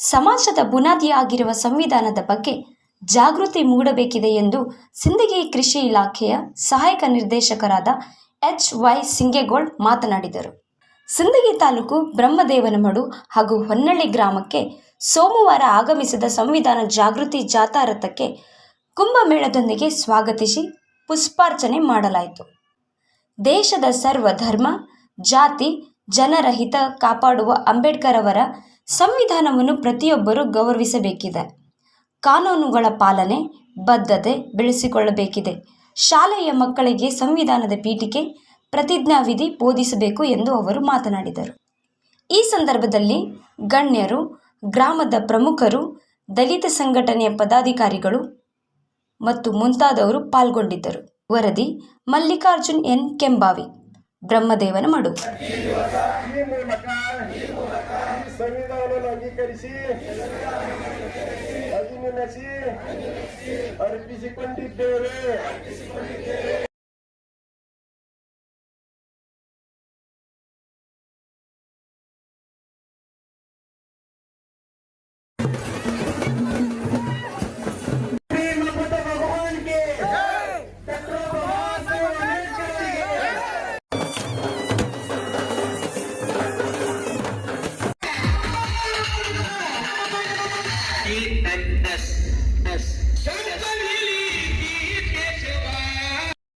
ಸಮಾಜದ ಬುನಾದಿಯಾಗಿರುವ ಸಂವಿಧಾನದ ಬಗ್ಗೆ ಜಾಗೃತಿ ಮೂಡಬೇಕಿದೆ ಎಂದು ಸಿಂದಗಿ ಕೃಷಿ ಇಲಾಖೆಯ ಸಹಾಯಕ ನಿರ್ದೇಶಕರಾದ ಎಚ್ ವೈ ಸಿಂಗೇಗೌಡ್ ಮಾತನಾಡಿದರು. ಸಿಂದಗಿ ತಾಲೂಕು ಬ್ರಹ್ಮದೇವನಮಡು ಹಾಗೂ ಹೊನ್ನಳ್ಳಿ ಗ್ರಾಮಕ್ಕೆ ಸೋಮವಾರ ಆಗಮಿಸಿದ ಸಂವಿಧಾನ ಜಾಗೃತಿ ಜಾಥಾ ರಥಕ್ಕೆ ಕುಂಭಮೇಳದೊಂದಿಗೆ ಸ್ವಾಗತಿಸಿ ಪುಷ್ಪಾರ್ಚನೆ ಮಾಡಲಾಯಿತು. ದೇಶದ ಸರ್ವ ಧರ್ಮ ಜಾತಿ ಜನರ ಹಿತ ಕಾಪಾಡುವ ಅಂಬೇಡ್ಕರ್ ಅವರ ಸಂವಿಧಾನವನ್ನು ಪ್ರತಿಯೊಬ್ಬರೂ ಗೌರವಿಸಬೇಕಿದೆ. ಕಾನೂನುಗಳ ಪಾಲನೆ, ಬದ್ಧತೆ ಬೆಳೆಸಿಕೊಳ್ಳಬೇಕಿದೆ. ಶಾಲೆಯ ಮಕ್ಕಳಿಗೆ ಸಂವಿಧಾನದ ಪೀಠಿಕೆ, ಪ್ರತಿಜ್ಞಾವಿಧಿ ಬೋಧಿಸಬೇಕು ಎಂದು ಅವರು ಮಾತನಾಡಿದರು. ಈ ಸಂದರ್ಭದಲ್ಲಿ ಗಣ್ಯರು, ಗ್ರಾಮದ ಪ್ರಮುಖರು, ದಲಿತ ಸಂಘಟನೆಯ ಪದಾಧಿಕಾರಿಗಳು ಮತ್ತು ಮುಂತಾದವರು ಪಾಲ್ಗೊಂಡಿದ್ದರು. ವರದಿ ಮಲ್ಲಿಕಾರ್ಜುನ್ ಎನ್. ಕೆಂಬಾವಿ ಬ್ರಹ್ಮದೇವನ ಮಡು ಈ ಮೂಲಕ ಈ ಸಂವಿಧಾನವನ್ನು ಅಂಗೀಕರಿಸಿ ಅಭಿನಂದಿಸಿ ಅರ್ಪಿಸಿಕೊಂಡಿದ್ದೇವೆ G and S. S.